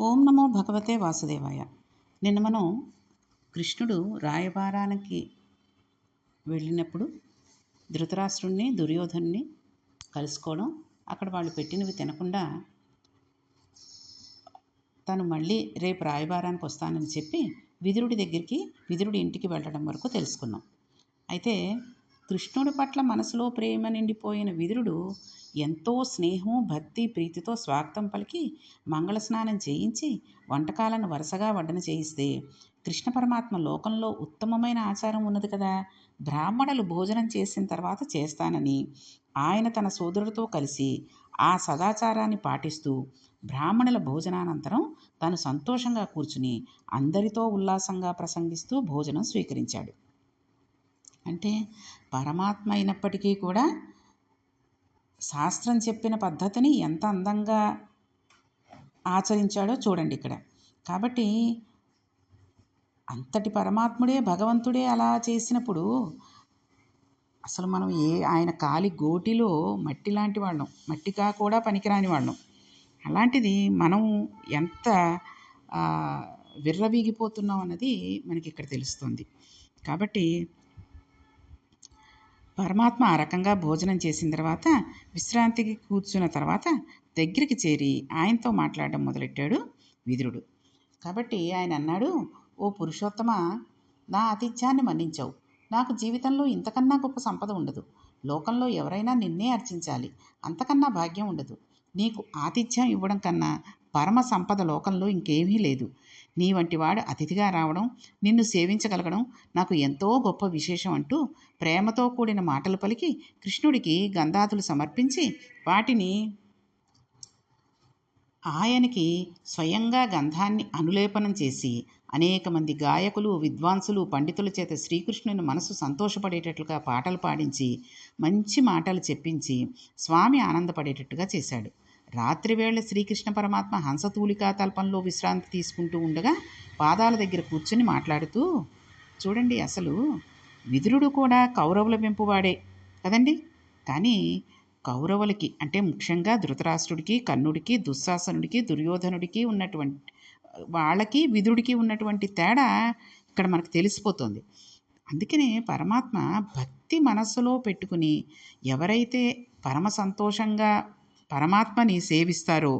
ఓం నమో భగవతే వాసుదేవాయ. నిన్న మనం కృష్ణుడు రాయబారానికి వెళ్ళినప్పుడు ధృతరాష్ట్రుణ్ణి దుర్యోధన్ని కలుసుకోవడం అక్కడ వాళ్ళు పెట్టినవి తినకుండా తను మళ్ళీ రేపు రాయబారానికి వస్తానని చెప్పి విదురుడి దగ్గరికి విదురుడి ఇంటికి వెళ్ళడం వరకు తెలుసుకున్నాం. అయితే కృష్ణుడి పట్ల మనసులో ప్రేమ నిండిపోయిన విదురుడు ఎంతో స్నేహం భక్తి ప్రీతితో స్వాగతం పలికి మంగళ స్నానం చేయించి వంటకాలను వరుసగా వడ్డన చేయిస్తే కృష్ణ పరమాత్మ లోకంలో ఉత్తమమైన ఆచారం ఉన్నది కదా. బ్రాహ్మణులు భోజనం చేసిన తర్వాత చేస్తానని ఆయన తన సోదరుడితో కలిసి ఆ సదాచారాన్ని పాటిస్తూ బ్రాహ్మణుల భోజనానంతరం తాను సంతోషంగా కూర్చుని అందరితో ఉల్లాసంగా ప్రసంగిస్తూ భోజనం స్వీకరించాడు. అంటే పరమాత్మ అయినప్పటికీ కూడా శాస్త్రం చెప్పిన పద్ధతిని ఎంత అందంగా ఆచరించాడో చూడండి ఇక్కడ. కాబట్టి అంతటి పరమాత్ముడే భగవంతుడే అలా చేసినప్పుడు అసలు మనం ఏ ఆయన కాలి గోటిలో మట్టి లాంటి వాళ్ళం మట్టిగా కూడా పనికిరాని వాళ్ళం. అలాంటిది మనం ఎంత విర్రవీగిపోతున్నాం అన్నది మనకి ఇక్కడ తెలుస్తుంది. కాబట్టి పరమాత్మ ఆ రకంగా భోజనం చేసిన తర్వాత విశ్రాంతికి కూర్చున్న తర్వాత దగ్గరికి చేరి ఆయనతో మాట్లాడడం మొదలెట్టాడు విదురుడు. కాబట్టి ఆయన అన్నాడు ఓ పురుషోత్తమ నా ఆతిథ్యాన్ని మన్నించావు. నాకు జీవితంలో ఇంతకన్నా గొప్ప సంపద ఉండదు. లోకంలో ఎవరైనా నిన్నే అర్చించాలి. అంతకన్నా భాగ్యం ఉండదు. నీకు ఆతిథ్యం ఇవ్వడం కన్నా పరమ సంపద లోకంలో ఇంకేమీ లేదు. నీ వంటి వాడు అతిథిగా రావడం నిన్ను సేవించగలగడం నాకు ఎంతో గొప్ప విశేషం అంటూ ప్రేమతో కూడిన మాటలు పలికి కృష్ణుడికి గంధాతులు సమర్పించి వాటిని ఆయనకి స్వయంగా గంధాన్ని అనులేపనం చేసి అనేక మంది గాయకులు విద్వాంసులు పండితుల చేత శ్రీకృష్ణుని మనసు సంతోషపడేటట్లుగా పాటలు పాడించి మంచి మాటలు చెప్పించి స్వామి ఆనందపడేటట్టుగా చేశాడు. రాత్రివేళ శ్రీకృష్ణ పరమాత్మ హంసతూలికా తల్పంలో విశ్రాంతి తీసుకుంటూ ఉండగా పాదాల దగ్గర కూర్చుని మాట్లాడుతూ చూడండి అసలు విదురుడు కూడా కౌరవుల పెంపువాడే కదండి? కానీ కౌరవులకి అంటే ముఖ్యంగా ధృతరాష్ట్రుడికి కర్ణుడికి దుశ్శాసనుడికి దుర్యోధనుడికి ఉన్నటువంటి వాళ్ళకి విదురుడికి ఉన్నటువంటి తేడా ఇక్కడ మనకు తెలిసిపోతుంది. అందుకనే పరమాత్మ భక్తి మనస్సులో పెట్టుకుని ఎవరైతే పరమ సంతోషంగా పరమాత్మని సేవిస్తారో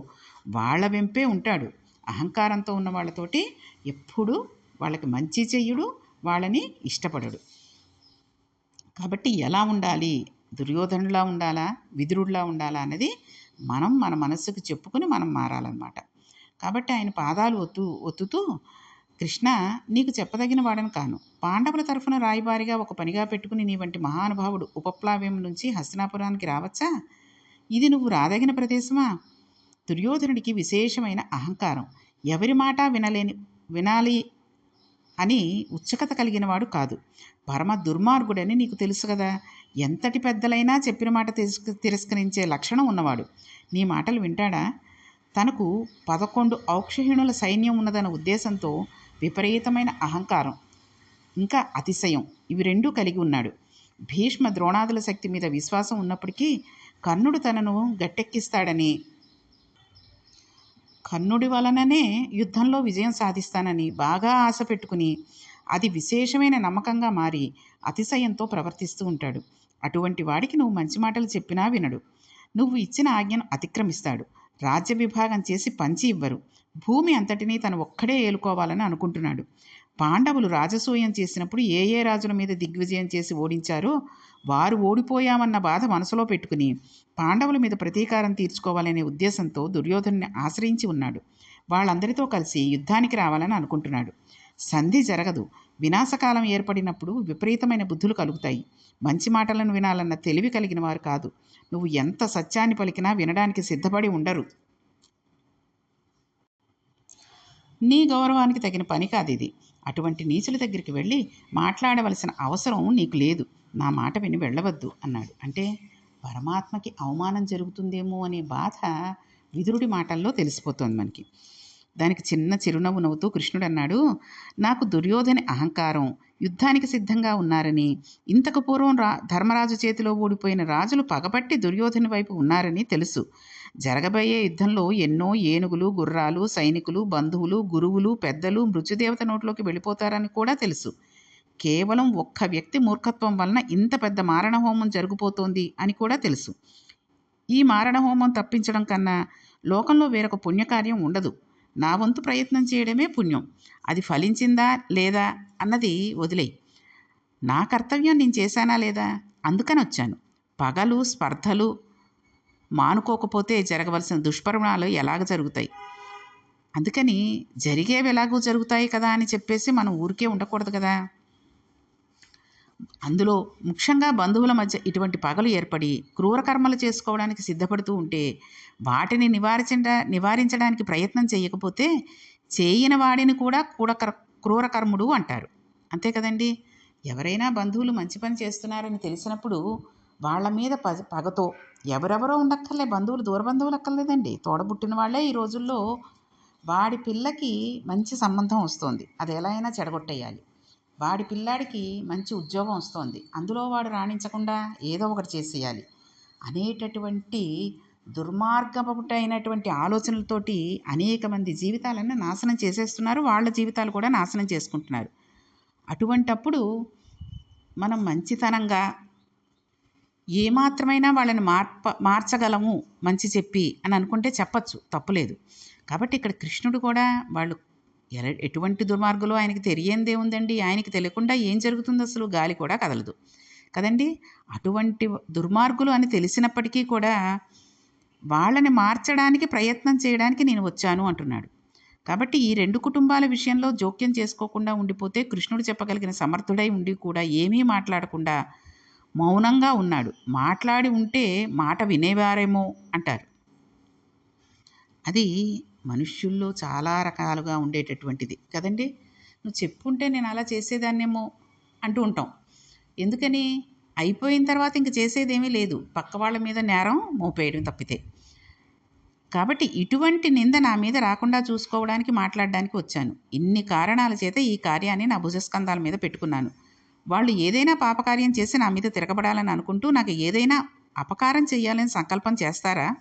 వాళ్ళ వెంపే ఉంటాడు. అహంకారంతో ఉన్న వాళ్ళతోటి ఎప్పుడు వాళ్ళకి మంచి చెయ్యుడు వాళ్ళని ఇష్టపడడు. కాబట్టి ఎలా ఉండాలి? దుర్యోధనులా ఉండాలా? విదురుడిలా ఉండాలా అనేది మనం మన మనస్సుకు చెప్పుకొని మనం మారాలన్నమాట. కాబట్టి ఆయన పాదాలు ఒత్తు ఒత్తుతూ కృష్ణ నీకు చెప్పదగిన వాడని కాను. పాండవుల తరఫున రాయబారిగా ఒక పనిగా పెట్టుకుని నీ వంటి మహానుభావుడు ఉపప్లావ్యం నుంచి హస్తినాపురానికి రావచ్చా? ఇది నువ్వు రాదగిన ప్రదేశమా? దుర్యోధనుడికి విశేషమైన అహంకారం. ఎవరి మాట వినలేని వినాలి అని ఉత్సుకత కలిగినవాడు కాదు. పరమ దుర్మార్గుడని నీకు తెలుసు కదా. ఎంతటి పెద్దలైనా చెప్పిన మాట తిరస్కరించే లక్షణం ఉన్నవాడు. నీ మాటలు వింటాడా? తనకు పదకొండు ఔక్షహీణుల సైన్యం ఉన్నదన్న ఉద్దేశంతో విపరీతమైన అహంకారం ఇంకా అతిశయం. ఇవి రెండూ కలిగి ఉన్నాడు. భీష్మ ద్రోణాదుల శక్తి మీద విశ్వాసం ఉన్నప్పటికీ కర్ణుడు తనను గట్టెక్కిస్తాడని కర్ణుడి వలననే యుద్ధంలో విజయం సాధిస్తానని బాగా ఆశ పెట్టుకుని అది విశేషమైన నమ్మకంగా మారి అతిశయంతో ప్రవర్తిస్తూ ఉంటాడు. అటువంటి వాడికి నువ్వు మంచి మాటలు చెప్పినా వినడు. నువ్వు ఇచ్చిన ఆజ్ఞను అతిక్రమిస్తాడు. రాజ్య విభాగం చేసి పంచి ఇవ్వరు. భూమి అంతటినీ తను ఒక్కడే ఏలుకోవాలని అనుకుంటున్నాడు. పాండవులు రాజసూయం చేసినప్పుడు ఏ ఏ రాజుల మీద దిగ్విజయం చేసి ఓడించారో వారు ఓడిపోయామన్న బాధ మనసులో పెట్టుకుని పాండవుల మీద ప్రతీకారం తీర్చుకోవాలనే ఉద్దేశంతో దుర్యోధనుని ఆశ్రయించి ఉన్నాడు. వాళ్ళందరితో కలిసి యుద్ధానికి రావాలని అనుకుంటున్నాడు. సంధి జరగదు. వినాశకాలం ఏర్పడినప్పుడు విపరీతమైన బుద్ధులు కలుగుతాయి. మంచి మాటలను వినాలన్న తెలివి కలిగిన వారు కాదు. నువ్వు ఎంత సత్యాన్ని పలికినా వినడానికి సిద్ధపడి ఉండరు. నీ గౌరవానికి తగిన పని కాదు ఇది. అటువంటి నీచుల దగ్గరికి వెళ్ళి మాట్లాడవలసిన అవసరం నీకు లేదు. నా మాట విని వెళ్ళవద్దు అన్నాడు. అంటే పరమాత్మకి అవమానం జరుగుతుందేమో అనే బాధ విదురుడి మాటల్లో తెలిసిపోతుంది మనకి. దానికి చిన్న చిరునవ్వు నవ్వుతూ కృష్ణుడు అన్నాడు నాకు దుర్యోధని అహంకారం యుద్ధానికి సిద్ధంగా ఉన్నారని ఇంతకు పూర్వం రా ధర్మరాజు చేతిలో ఓడిపోయిన రాజులు పగబట్టి దుర్యోధని వైపు ఉన్నారని తెలుసు. జరగబోయే యుద్ధంలో ఎన్నో ఏనుగులు గుర్రాలు సైనికులు బంధువులు గురువులు పెద్దలు మృత్యుదేవత నోట్లోకి వెళ్ళిపోతారని కూడా తెలుసు. కేవలం ఒక్క వ్యక్తి మూర్ఖత్వం వలన ఇంత పెద్ద మారణహోమం జరిగిపోతోంది అని కూడా తెలుసు. ఈ మారణహోమం తప్పించడం కన్నా లోకంలో వేరొక పుణ్యకార్యం ఉండదు. నా వంతు ప్రయత్నం చేయడమే పుణ్యం. అది ఫలించిందా లేదా అన్నది వదిలేయి నా కర్తవ్యం నేను చేశానా లేదా? అందుకని వచ్చాను. పగలు స్పర్ధలు మానుకోకపోతే జరగవలసిన దుష్పరిణాలు ఎలాగ జరుగుతాయి? అందుకని జరిగేవి ఎలాగో జరుగుతాయి కదా అని చెప్పేసి మనం ఊరికే ఉండకూడదు కదా. అందులో ముఖ్యంగా బంధువుల మధ్య ఇటువంటి పగలు ఏర్పడి క్రూర కర్మలు చేసుకోవడానికి సిద్ధపడుతూ ఉంటే వాటిని నివారించ నివారించడానికి ప్రయత్నం చేయకపోతే చేయని వాడిని కూడా కూడకర్ క్రూరకర్ముడు అంటారు. అంతే కదండి? ఎవరైనా బంధువులు మంచి పని చేస్తున్నారని తెలిసినప్పుడు వాళ్ళ మీద ప పగతో. ఎవరెవరో ఉండక్కర్లే బంధువులు దూర బంధువులు అక్కర్లేదండి. తోడబుట్టిన వాళ్ళే ఈ రోజుల్లో వాడి పిల్లకి మంచి సంబంధం వస్తుంది. అది ఎలా అయినా చెడగొట్టేయాలి. వాడి పిల్లాడికి మంచి ఉద్యోగం వస్తుంది. అందులో వాడు రాణించకుండా ఏదో ఒకటి చేసేయాలి. అనేటటువంటి దుర్మార్గపటైనటువంటి ఆలోచనలతోటి అనేక మంది జీవితాలను నాశనం చేసేస్తున్నారు. వాళ్ళ జీవితాలు కూడా నాశనం చేసుకుంటున్నారు. అటువంటప్పుడు మనం మంచితనంగా ఏమాత్రమైనా వాళ్ళని మార్ప మార్చగలము మంచి చెప్పి అని అనుకుంటే చెప్పచ్చు తప్పులేదు. కాబట్టి ఇక్కడ కృష్ణుడు కూడా వాళ్ళు ఎల ఎటువంటి దుర్మార్గులు ఆయనకి తెలియందే ఉందండి ఆయనకి తెలియకుండా ఏం జరుగుతుంది అసలు? గాలి కూడా కదలదు. కదండి? అటువంటి దుర్మార్గులు అని తెలిసినప్పటికీ కూడా వాళ్ళని మార్చడానికి ప్రయత్నం చేయడానికి నేను వచ్చాను అంటున్నాడు. కాబట్టి ఈ రెండు కుటుంబాల విషయంలో జోక్యం చేసుకోకుండా ఉండిపోతే కృష్ణుడు చెప్పగలిగిన సమర్థుడై ఉండి కూడా ఏమీ మాట్లాడకుండా మౌనంగా ఉన్నాడు. మాట్లాడి ఉంటే మాట వినేవారేమో అంటారు. అది మనుష్యుల్లో చాలా రకాలుగా ఉండేటటువంటిది కదండి. నువ్వు చెప్పుంటే నేను అలా చేసేదాన్నేమో అంటూ ఉంటాం. ఎందుకని? అయిపోయిన తర్వాత ఇంక చేసేదేమీ లేదు. పక్క వాళ్ళ మీద నేరం మోపేయడం తప్పితే. కాబట్టి ఇటువంటి నింద నా మీద రాకుండా చూసుకోవడానికి మాట్లాడడానికి వచ్చాను. ఇన్ని కారణాల చేత ఈ కార్యాన్ని నా భుజస్కంధాల మీద పెట్టుకున్నాను. వాళ్ళు ఏదైనా పాపకార్యం చేసి నా మీద తిరగబడాలని అనుకుంటూ నాకు ఏదైనా అపకారం చేయాలని సంకల్పం చేస్తారా?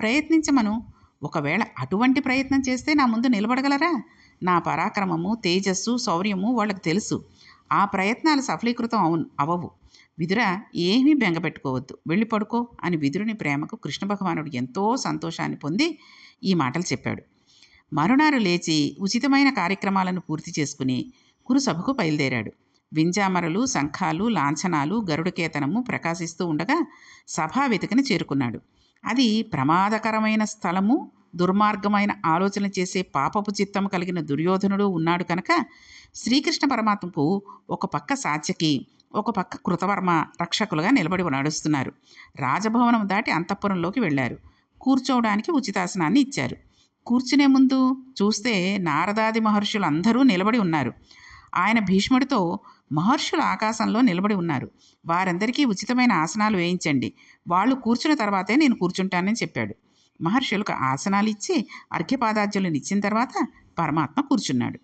ప్రయత్నించమను. ఒకవేళ అటువంటి ప్రయత్నం చేస్తే నా ముందు నిలబడగలరా? నా పరాక్రమము తేజస్సు శౌర్యము వాళ్ళకు తెలుసు. ఆ ప్రయత్నాలు సఫలీకృతం అవును అవవు. విదుర ఏమీ బెంగపెట్టుకోవద్దు వెళ్ళి పడుకో అని విదురుని ప్రేమకు కృష్ణ భగవానుడు ఎంతో సంతోషాన్ని పొంది ఈ మాటలు చెప్పాడు. మరునాడు లేచి ఉచితమైన కార్యక్రమాలను పూర్తి చేసుకుని కురుసభకు బయలుదేరాడు. వింజామరలు శంఖాలు లాంఛనాలు గరుడకేతనము ప్రకాశిస్తూ ఉండగా సభావేదికని చేరుకున్నాడు. అది ప్రమాదకరమైన స్థలము దుర్మార్గమైన ఆలోచన చేసే పాపపు చిత్తము కలిగిన దుర్యోధనుడు ఉన్నాడు కనుక శ్రీకృష్ణ పరమాత్మకు ఒక పక్క సాత్యకి ఒక పక్క కృతవర్మ రక్షకులుగా నిలబడి నడుస్తున్నారు. రాజభవనం దాటి అంతఃపురంలోకి వెళ్ళారు. కూర్చోవడానికి ఉచితాసనాన్ని ఇచ్చారు. కూర్చునే ముందు చూస్తే నారదాది మహర్షులు అందరూ నిలబడి ఉన్నారు. ఆయన భీష్ముడితో మహర్షులు ఆకాశంలో నిలబడి ఉన్నారు. వారందరికీ ఉచితమైన ఆసనాలు వేయించండి. వాళ్ళు కూర్చున్న తర్వాతే నేను కూర్చుంటానని చెప్పాడు. మహర్షులకు ఆసనాలు ఇచ్చి అర్ఘ్యపాదార్జులను ఇచ్చిన తర్వాత పరమాత్మ కూర్చున్నాడు.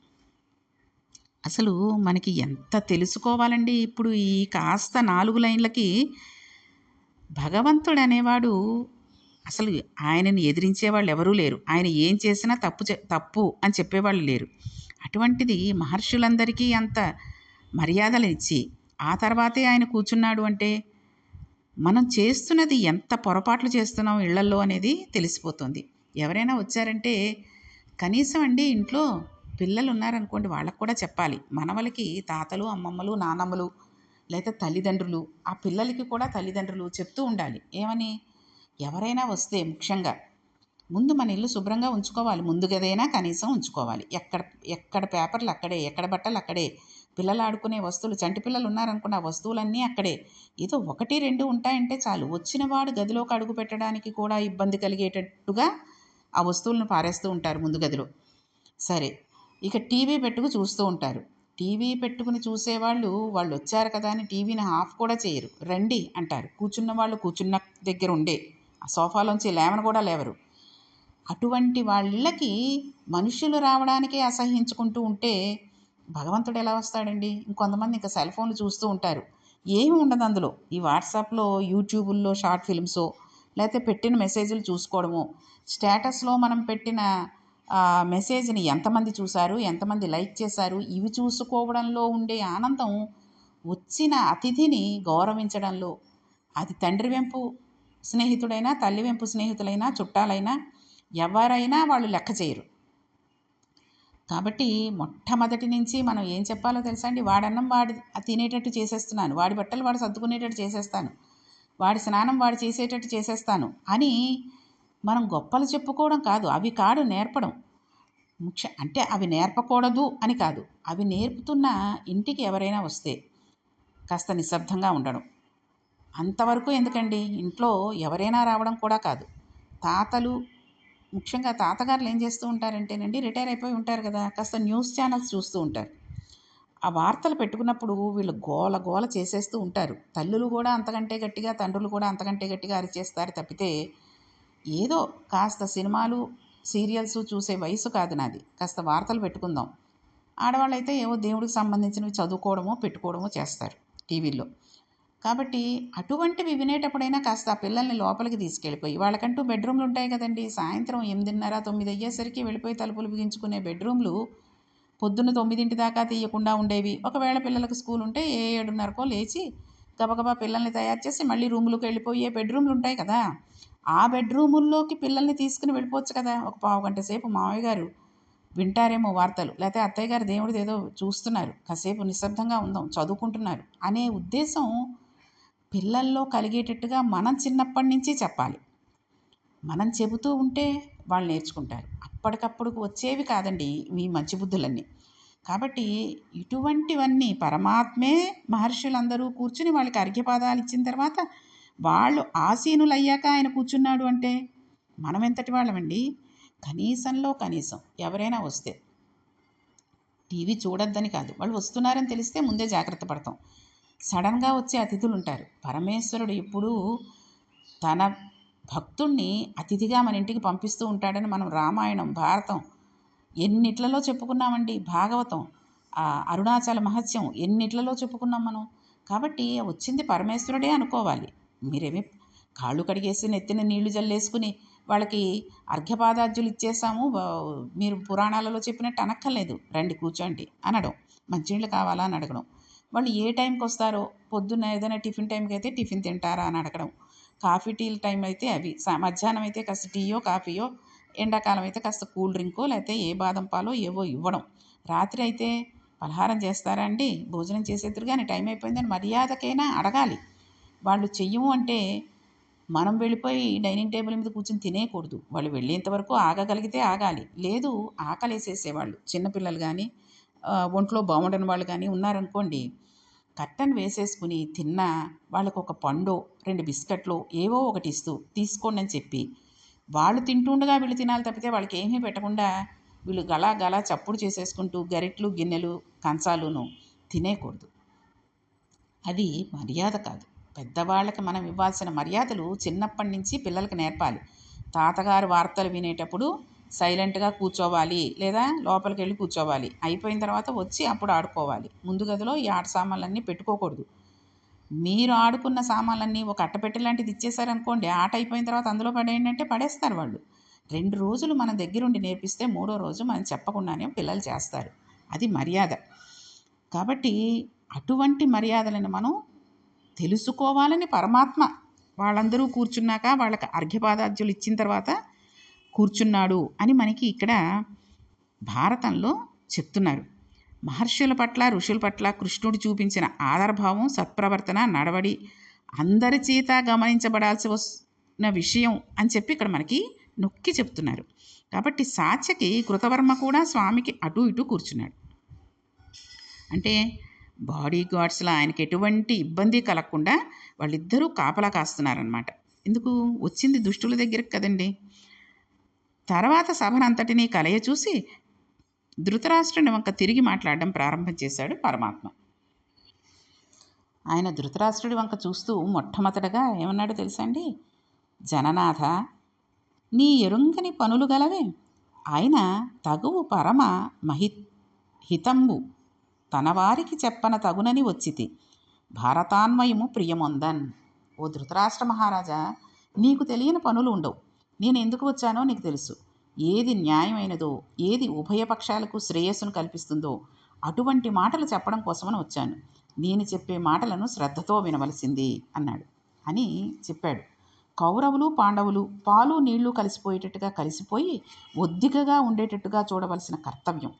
అసలు మనకి ఎంత తెలుసుకోవాలండి ఇప్పుడు ఈ కాస్త నాలుగు లైన్లకి? భగవంతుడు అనేవాడు అసలు ఆయనని ఎదిరించే వాళ్ళు ఎవరూ లేరు. ఆయన ఏం చేసినా తప్పు చే తప్పు అని చెప్పేవాళ్ళు లేరు. అటువంటిది మహర్షులందరికీ అంత మర్యాదలు ఇచ్చి ఆ తర్వాతే ఆయన కూర్చున్నాడు అంటే మనం చేస్తున్నది ఎంత పొరపాట్లు చేస్తున్నాం ఇళ్ళల్లో అనేది తెలిసిపోతుంది. ఎవరైనా వచ్చారంటే కనీసం అండి ఇంట్లో పిల్లలు ఉన్నారనుకోండి వాళ్ళకు కూడా చెప్పాలి. మనవలకి తాతలు అమ్మమ్మలు నానమ్మలు లేదా తల్లిదండ్రులు ఆ పిల్లలకి కూడా తల్లిదండ్రులు చెప్తూ ఉండాలి. ఏమని? ఎవరైనా వస్తే ముఖ్యంగా ముందు మన ఇల్లు శుభ్రంగా ఉంచుకోవాలి. ముందు గదైనా కనీసం ఉంచుకోవాలి. ఎక్కడ ఎక్కడ పేపర్లు అక్కడే ఎక్కడ బట్టలు అక్కడే. పిల్లలు ఆడుకునే వస్తువులు చంటి పిల్లలు ఉన్నారనుకున్న వస్తువులన్నీ అక్కడే. ఏదో ఒకటి రెండు ఉంటాయంటే చాలు. వచ్చిన వాడు గదిలోకి అడుగు పెట్టడానికి కూడా ఇబ్బంది కలిగేటట్టుగా ఆ వస్తువులను పారేస్తూ ఉంటారు ముందు గదిలో. సరే ఇక టీవీ పెట్టుకు చూస్తూ ఉంటారు. టీవీ పెట్టుకుని చూసేవాళ్ళు వాళ్ళు వచ్చారు కదా అని టీవీని ఆఫ్ కూడా చేయరు. రండి అంటారు. కూర్చున్న వాళ్ళు కూర్చున్న దగ్గర ఉండే. ఆ సోఫాలోంచి లేవని కూడా లేవరు. అటువంటి వాళ్ళకి మనుషులు రావడానికే అసహించుకుంటూ ఉంటే భగవంతుడు ఎలా వస్తాడండి? ఇంకొంతమంది ఇంకా సెల్ ఫోన్లు చూస్తూ ఉంటారు. ఏమి ఉండదు అందులో. ఈ వాట్సాప్లో యూట్యూబుల్లో షార్ట్ ఫిల్మ్సో లేకపోతే పెట్టిన మెసేజ్లు చూసుకోవడము స్టేటస్లో మనం పెట్టిన మెసేజ్ని ఎంతమంది చూశారు ఎంతమంది లైక్ చేశారు ఇవి చూసుకోవడంలో ఉండే ఆనందం వచ్చిన అతిథిని గౌరవించడంలో. అది తండ్రి వెంపు స్నేహితుడైనా తల్లి వెంపు స్నేహితులైనా చుట్టాలైనా ఎవరైనా వాళ్ళు లెక్క చేయరు. కాబట్టి మొట్టమొదటి నుంచి మనం ఏం చెప్పాలో తెలుసా అండి? వాడన్నం వాడి తినేటట్టు చేసేస్తున్నాను. వాడి బట్టలు వాడు సర్దుకునేటట్టు చేసేస్తాను. వాడి స్నానం వాడు చేసేటట్టు చేసేస్తాను అని మనం గొప్పలు చెప్పుకోవడం కాదు. అవి కాడు నేర్పడం. ముఖ్య అంటే అవి నేర్పకూడదు అని కాదు. అవి నేర్పుతున్న ఇంటికి ఎవరైనా వస్తే కాస్త నిశ్శబ్దంగా ఉండడం. అంతవరకు ఎందుకండి? ఇంట్లో ఎవరైనా రావడం కూడా కాదు. తాతలు ముఖ్యంగా తాతగారులు ఏం చేస్తూ ఉంటారంటేనండి రిటైర్ అయిపోయి ఉంటారు కదా కాస్త న్యూస్ ఛానల్స్ చూస్తూ ఉంటారు. ఆ వార్తలు పెట్టుకున్నప్పుడు వీళ్ళు గోల గోల చేసేస్తూ ఉంటారు. తల్లులు కూడా అంతకంటే గట్టిగా తండ్రులు కూడా అంతకంటే గట్టిగా అరిచేస్తారు తప్పితే ఏదో కాస్త సినిమాలు సీరియల్స్ చూసే వయసు కాదు నాది. కాస్త వార్తలు పెట్టుకుందాం. ఆడవాళ్ళైతే ఏవో దేవుడికి సంబంధించినవి చదువుకోవడమో పెట్టుకోవడమో చేస్తారు టీవీల్లో. కాబట్టి అటువంటివి వినేటప్పుడైనా కాస్త ఆ పిల్లల్ని లోపలికి తీసుకెళ్ళిపోయి వాళ్ళకంటూ బెడ్రూమ్లు ఉంటాయి కదండి. సాయంత్రం ఎనిమిదిన్నర తొమ్మిది అయ్యేసరికి వెళ్ళిపోయి తలుపులు బిగించుకునే బెడ్రూమ్లు పొద్దున్న తొమ్మిదింటి దాకా తీయకుండా ఉండేవి. ఒకవేళ పిల్లలకు స్కూల్ ఉంటే ఏ ఏడున్నరకో లేచి గబగబా పిల్లల్ని తయారు చేసి మళ్ళీ రూములకు వెళ్ళిపోయే బెడ్రూమ్లు ఉంటాయి కదా ఆ బెడ్రూముల్లోకి పిల్లల్ని తీసుకుని వెళ్ళిపోవచ్చు కదా. ఒక పావు గంట సేపు మామయ్య గారు వింటారేమో వార్తలు లేకపోతే అత్తయ్య గారు దేవుడిది ఏదో చూస్తున్నారు కాసేపు నిశ్శబ్దంగా ఉందాం చదువుకుంటున్నారు అనే ఉద్దేశం పిల్లల్లో కలిగేటట్టుగా మనం చిన్నప్పటి నుంచి చెప్పాలి. మనం చెబుతూ ఉంటే వాళ్ళు నేర్చుకుంటారు. అప్పటికప్పుడు వచ్చేవి కాదండి మీ మంచి బుద్ధులన్నీ. కాబట్టి ఇటువంటివన్నీ పరమాత్మే మహర్షులందరూ కూర్చుని వాళ్ళకి అర్ఘ్యపాదాలు ఇచ్చిన తర్వాత వాళ్ళు ఆసీనులు అయ్యాక ఆయన కూర్చున్నాడు అంటే మనం ఎంతటి వాళ్ళమండి? కనీసంలో కనీసం ఎవరైనా వస్తే. టీవీ చూడొద్దని కాదు. వాళ్ళు వస్తున్నారని తెలిస్తే ముందే జాగ్రత్త పడతాం. సడన్గా వచ్చే అతిథులు ఉంటారు పరమేశ్వరుడు ఎప్పుడూ తన భక్తుణ్ణి అతిథిగా మన ఇంటికి పంపిస్తూ ఉంటాడని మనం రామాయణం భారతం ఎన్నిట్లలో చెప్పుకున్నామండి? భాగవతం ఆ అరుణాచల మహత్యం ఎన్నిట్లలో చెప్పుకున్నాం మనం? కాబట్టి వచ్చింది పరమేశ్వరుడే అనుకోవాలి. మీరేమి కాళ్ళు కడిగేసి నెత్తిన నీళ్ళు జల్లేసుకుని వాళ్ళకి అర్ఘ్యపాదార్జులు ఇచ్చేసాము. మీరు పురాణాలలో చెప్పినట్టు అనక్కర్లేదు. రండి కూర్చోండి అనడం. మంచినీళ్ళు కావాలా అని అడగడం. వాళ్ళు ఏ టైంకి వస్తారో పొద్దున్న ఏదైనా టిఫిన్ టైంకి అయితే టిఫిన్ తింటారా అని అడగడం. కాఫీ టీల టైం అయితే అవి. మధ్యాహ్నం అయితే కాస్త టీయో కాఫీయో ఎండాకాలం అయితే కాస్త కూల్ డ్రింకో లేకపోతే ఏ బాదం పాలో ఏవో ఇవ్వడం. రాత్రి అయితే పలహారం చేస్తారా అండి? భోజనం చేసేద్దరు కానీ టైం అయిపోయిందని మర్యాదకైనా అడగాలి. వాళ్ళు చెయ్యము అంటే మనం వెళ్ళిపోయి డైనింగ్ టేబుల్ మీద కూర్చొని తినేయకూడదు. వాళ్ళు వెళ్ళేంతవరకు ఆగగలిగితే ఆగాలి. లేదు ఆకలేసేసేవాళ్ళు. చిన్నపిల్లలు కానీ ఒంట్లో బాగుండని వాళ్ళు కానీ ఉన్నారనుకోండి కట్టన్ వేసేసుకుని తిన్నా వాళ్ళకు ఒక పండో రెండు బిస్కెట్లు ఏవో ఒకటి ఇస్తూ తీసుకోండి అని చెప్పి వాళ్ళు తింటుండగా వీళ్ళు తినాలి తప్పితే వాళ్ళకి ఏమీ పెట్టకుండా వీళ్ళు గలా గలా చప్పుడు చేసేసుకుంటూ గరిట్లు గిన్నెలు కంచాలును తినేయకూడదు. అది మర్యాద కాదు. పెద్దవాళ్ళకి మనం ఇవ్వాల్సిన మర్యాదలు చిన్నప్పటి నుంచి పిల్లలకి నేర్పాలి. తాతగారు వార్తలు వినేటప్పుడు సైలెంట్గా కూర్చోవాలి లేదా లోపలికి వెళ్ళి కూర్చోవాలి. అయిపోయిన తర్వాత వచ్చి అప్పుడు ఆడుకోవాలి. ముందు గదిలో ఈ ఆట సామాన్లన్నీ పెట్టుకోకూడదు. మీరు ఆడుకున్న సామాన్లన్నీ ఒక అట్టపెట్టె లాంటిది ఇచ్చేసారనుకోండి ఆట అయిపోయిన తర్వాత అందులో పడేయండి అంటే పడేస్తారు వాళ్ళు. రెండు రోజులు మన దగ్గరుండి నేర్పిస్తే మూడో రోజు మనం చెప్పకుండానే పిల్లలు చేస్తారు. అది మర్యాద. కాబట్టి అటువంటి మర్యాదలను మనం తెలుసుకోవాలని పరమాత్మ వాళ్ళందరూ కూర్చున్నాక వాళ్ళకి అర్ఘ్యపాదార్జులు ఇచ్చిన తర్వాత కూర్చున్నాడు అని మనకి ఇక్కడ భారతంలో చెప్తున్నారు. మహర్షుల పట్ల ఋషుల పట్ల కృష్ణుడు చూపించిన ఆదరభావం సత్ప్రవర్తన నడవడి అందరి చేత గమనించబడాల్సి వస్తున్న విషయం అని చెప్పి ఇక్కడ మనకి నొక్కి చెప్తున్నారు. కాబట్టి సాత్యకి కృతవర్మ కూడా స్వామికి అటు ఇటు కూర్చున్నాడు. అంటే బాడీ గార్డ్స్లో ఆయనకి ఎటువంటి ఇబ్బంది కలగకుండా వాళ్ళిద్దరూ కాపలా కాస్తున్నారనమాట ఎందుకు? వచ్చింది దుష్టుల దగ్గరకు కదండి. తర్వాత సభనంతటినీ కలయ చూసి ధృతరాష్ట్రుని వంక తిరిగి మాట్లాడడం ప్రారంభం చేశాడు పరమాత్మ. ఆయన ధృతరాష్ట్రుడి వంక చూస్తూ మొట్టమొదటగా ఏమన్నాడు తెలుసా అండి? జననాథ నీ ఎరుంగని పనులు గలవే. ఆయన తగువు పరమ మహి హితంబు. తనవారికి చెప్పన తగునని వచ్చితి. భారతాన్వయము ప్రియమొందన్. ఓ ధృతరాష్ట్ర మహారాజా నీకు తెలియని పనులు ఉండవు. నేను ఎందుకు వచ్చానో నీకు తెలుసు. ఏది న్యాయమైనదో ఏది ఉభయపక్షాలకు శ్రేయస్సును కల్పిస్తుందో అటువంటి మాటలు చెప్పడం కోసమని వచ్చాను. నేను చెప్పే మాటలను శ్రద్ధతో వినవలసింది అన్నాడు. అని చెప్పాడు. కౌరవులు పాండవులు పాలు నీళ్ళు కలిసిపోయేటట్టుగా కలిసిపోయి ఒద్దికగా ఉండేటట్టుగా చూడవలసిన కర్తవ్యం.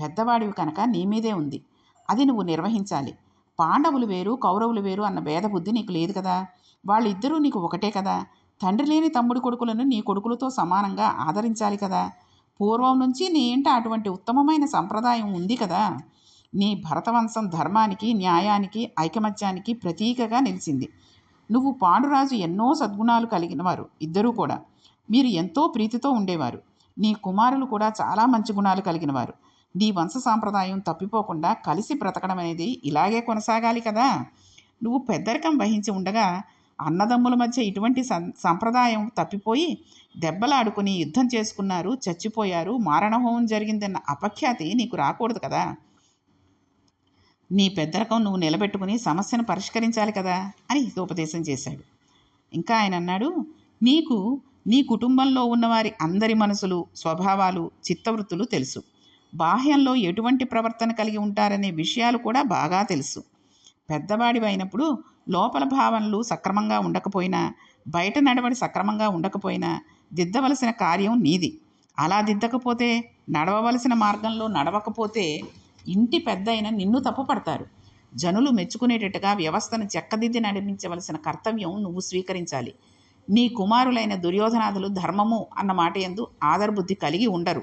పెద్దవాడివి కనుక నీ మీదే ఉంది. అది నువ్వు నిర్వహించాలి. పాండవులు వేరు కౌరవులు వేరు అన్న భేదబుద్ధి నీకు లేదు కదా. వాళ్ళిద్దరూ నీకు ఒకటే కదా. తండ్రి లేని తమ్ముడి కొడుకులను నీ కొడుకులతో సమానంగా ఆదరించాలి కదా. పూర్వం నుంచి నీ ఇంట అటువంటి ఉత్తమమైన సంప్రదాయం ఉంది కదా. నీ భరతవంశం ధర్మానికి న్యాయానికి ఐకమత్యానికి ప్రతీకగా నిలిచింది. నువ్వు పాండురాజు ఎన్నో సద్గుణాలు కలిగిన వారు ఇద్దరూ కూడా. మీరు ఎంతో ప్రీతితో ఉండేవారు. నీ కుమారులు కూడా చాలా మంచి గుణాలు కలిగిన వారు నీ వంశ సాంప్రదాయం తప్పిపోకుండా కలిసి బ్రతకడం అనేది ఇలాగే కొనసాగాలి కదా. నువ్వు పెద్దరికం వహించి ఉండగా అన్నదమ్ముల మధ్య ఇటువంటి సం- సంప్రదాయం తప్పిపోయి దెబ్బలాడుకుని యుద్ధం చేసుకున్నారు చచ్చిపోయారు మారణహోమం జరిగిందన్న అపఖ్యాతి నీకు రాకూడదు కదా. నీ పెద్దరకం నువ్వు నిలబెట్టుకుని సమస్యను పరిష్కరించాలి కదా అని హితోపదేశం చేశాడు. ఇంకా ఆయన అన్నాడు నీకు నీ కుటుంబంలో ఉన్నవారి అందరి మనసులు స్వభావాలు చిత్తవృత్తులు తెలుసు. బాహ్యంలో ఎటువంటి ప్రవర్తన కలిగి ఉంటారనే విషయాలు కూడా బాగా తెలుసు. పెద్దవాడివైనప్పుడు లోపల భావనలు సక్రమంగా ఉండకపోయినా బయట నడవడి సక్రమంగా ఉండకపోయినా దిద్దవలసిన కార్యం నీది. అలా దిద్దకపోతే నడవవలసిన మార్గంలో నడవకపోతే ఇంటి పెద్ద అయిన నిన్ను తప్పుపడతారు. జనులు మెచ్చుకునేటట్టుగా వ్యవస్థను చెక్కదిద్ది నడిపించవలసిన కర్తవ్యం నువ్వు స్వీకరించాలి. నీ కుమారులైన దుర్యోధనాదులు ధర్మము అన్న మాట ఎందు ఆదరబుద్ధి కలిగి ఉండరు.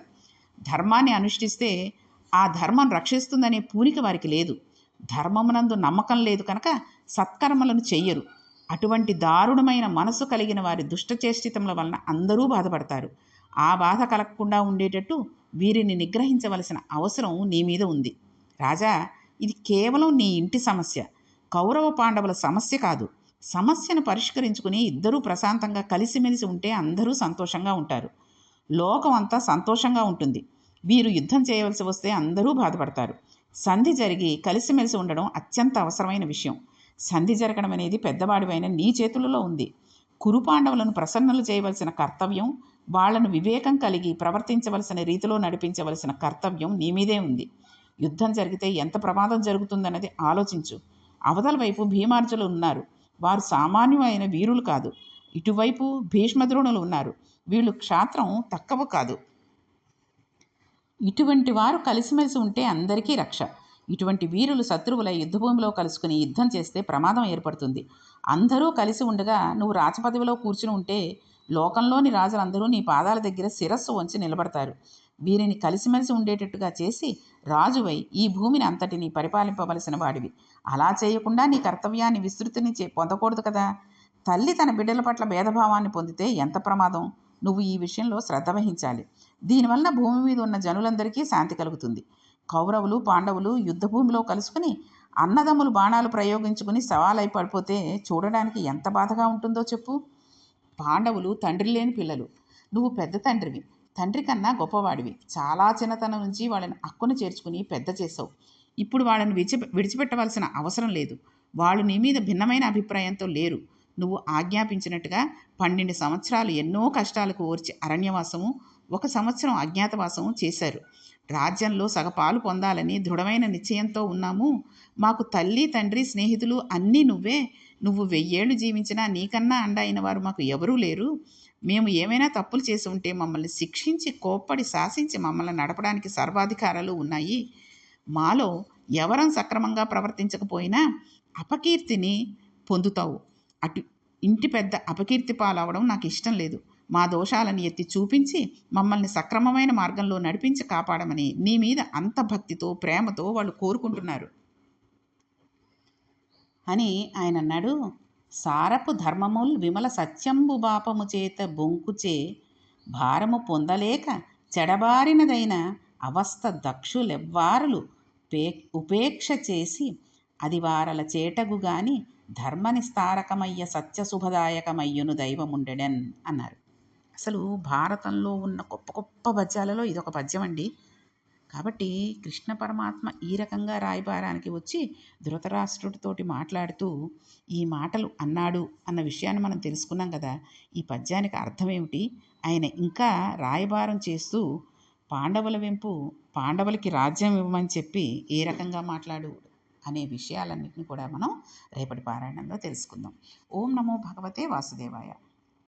ధర్మాన్ని అనుష్ఠిస్తే ఆ ధర్మం రక్షిస్తుందనే పూనిక వారికి లేదు. ధర్మమునందు నమ్మకం లేదు కనుక సత్కర్మలను చెయ్యరు. అటువంటి దారుణమైన మనసు కలిగిన వారి దుష్టచేష్టితముల వలన అందరూ బాధపడతారు. ఆ బాధ కలగకుండా ఉండేటట్టు వీరిని నిగ్రహించవలసిన అవసరం నీ మీద ఉంది. రాజా ఇది కేవలం నీ ఇంటి సమస్య. కౌరవ పాండవుల సమస్య కాదు. సమస్యను పరిష్కరించుకుని ఇద్దరూ ప్రశాంతంగా కలిసిమెలిసి ఉంటే అందరూ సంతోషంగా ఉంటారు. లోకం అంతా సంతోషంగా ఉంటుంది. వీరు యుద్ధం చేయవలసి వస్తే అందరూ బాధపడతారు. సంధి జరిగి కలిసిమెలిసి ఉండడం అత్యంత అవసరమైన విషయం. సంధి జరగడం అనేది పెద్దవాడివైన నీ చేతులలో ఉంది. కురుపాండవులను ప్రసన్నలు చేయవలసిన కర్తవ్యం వాళ్ళను వివేకం కలిగి ప్రవర్తించవలసిన రీతిలో నడిపించవలసిన కర్తవ్యం నీ మీదే ఉంది. యుద్ధం జరిగితే ఎంత ప్రమాదం జరుగుతుందన్నది ఆలోచించు. అవతల వైపు భీమార్జులు ఉన్నారు. వారు సామాన్యమైన వీరులు కాదు. ఇటువైపు భీష్మద్రోణులు ఉన్నారు. వీళ్ళు క్షాత్రం తక్కువ కాదు. ఇటువంటి వారు కలిసిమెలిసి ఉంటే అందరికీ రక్ష. ఇటువంటి వీరులు శత్రువుల యుద్ధభూమిలో కలుసుకుని యుద్ధం చేస్తే ప్రమాదం ఏర్పడుతుంది. అందరూ కలిసి ఉండగా నువ్వు రాజపదవిలో కూర్చుని ఉంటే లోకంలోని రాజులందరూ నీ పాదాల దగ్గర శిరస్సు వంచి నిలబడతారు. వీరిని కలిసిమెలిసి ఉండేటట్టుగా చేసి రాజువై ఈ భూమిని అంతటిని పరిపాలింపవలసిన వాడివి. అలా చేయకుండా నీ కర్తవ్యాన్ని విస్తృతిని చే పొందకూడదు కదా. తల్లి తన బిడ్డల పట్ల భేదభావాన్ని పొందితే ఎంత ప్రమాదం? నువ్వు ఈ విషయంలో శ్రద్ధ వహించాలి. దీనివల్ల భూమి మీద ఉన్న జనులందరికీ శాంతి కలుగుతుంది. కౌరవులు పాండవులు యుద్ధభూమిలో కలుసుకుని అన్నదమ్ములు బాణాలు ప్రయోగించుకుని సవాలై పడిపోతే చూడడానికి ఎంత బాధగా ఉంటుందో చెప్పు. పాండవులు తండ్రి లేని పిల్లలు. నువ్వు పెద్ద తండ్రివి. తండ్రి కన్నా గొప్పవాడివి. చాలా చిన్నతనం నుంచి వాళ్ళని అక్కును చేర్చుకుని పెద్ద చేసావు ఇప్పుడు వాళ్ళని విడిచి విడిచిపెట్టవలసిన అవసరం లేదు. వాళ్ళు నీ మీద భిన్నమైన అభిప్రాయంతో లేరు. నువ్వు ఆజ్ఞాపించినట్టుగా పన్నెండు సంవత్సరాలు ఎన్నో కష్టాలకు ఓర్చి అరణ్యవాసము ఒక సంవత్సరం అజ్ఞాతవాసము చేశారు. రాజ్యంలో సగపాలు పొందాలని దృఢమైన నిశ్చయంతో ఉన్నాము. మాకు తల్లి తండ్రి స్నేహితులు అన్నీ నువ్వే. నువ్వు వెయ్యేళ్ళు జీవించినా నీకన్నా అండ అయిన వారు మాకు ఎవరూ లేరు. మేము ఏమైనా తప్పులు చేసి ఉంటే మమ్మల్ని శిక్షించి కోప్పడి శాసించి మమ్మల్ని నడపడానికి సర్వాధికారాలు ఉన్నాయి. మాలో ఎవరం సక్రమంగా ప్రవర్తించకపోయినా అపకీర్తిని పొందుతావు. అటు ఇంటి పెద్ద అపకీర్తి పాలవడం నాకు ఇష్టం లేదు. మా దోషాలను ఎత్తి చూపించి మమ్మల్ని సక్రమమైన మార్గంలో నడిపించి కాపాడమని నీ మీద అంత భక్తితో ప్రేమతో వాళ్ళు కోరుకుంటున్నారు. అని ఆయన అన్నాడు. సారపు ధర్మముల్ విమల సత్యంబు బాపము చేత బొంకుచే భారము పొందలేక చెడబారినదైన అవస్థ దక్షులెవ్వారులు పే ఉపేక్ష చేసి అది వారల చేటగు గాని ధర్మనిస్తారకమయ్య సత్యశుభదాయకమయ్యును దైవముండెడన్ అన్నారు. అసలు భారతంలో ఉన్న గొప్ప గొప్ప పద్యాలలో ఇదొక పద్యం అండి. కాబట్టి కృష్ణ పరమాత్మ ఈ రకంగా రాయబారానికి వచ్చి ధృతరాష్ట్రుడితోటి మాట్లాడుతూ ఈ మాటలు అన్నాడు అన్న విషయాన్ని మనం తెలుసుకున్నాం కదా. ఈ పద్యానికి అర్థం ఏమిటి? ఆయన ఇంకా రాయబారం చేస్తూ పాండవుల వెంపు పాండవులకి రాజ్యం ఇవ్వమని చెప్పి ఏ రకంగా మాట్లాడు అనే విషయాలన్నింటినీ కూడా మనం రేపటి పారాయణంలో తెలుసుకుందాం. ఓం నమో భగవతే వాసుదేవాయ.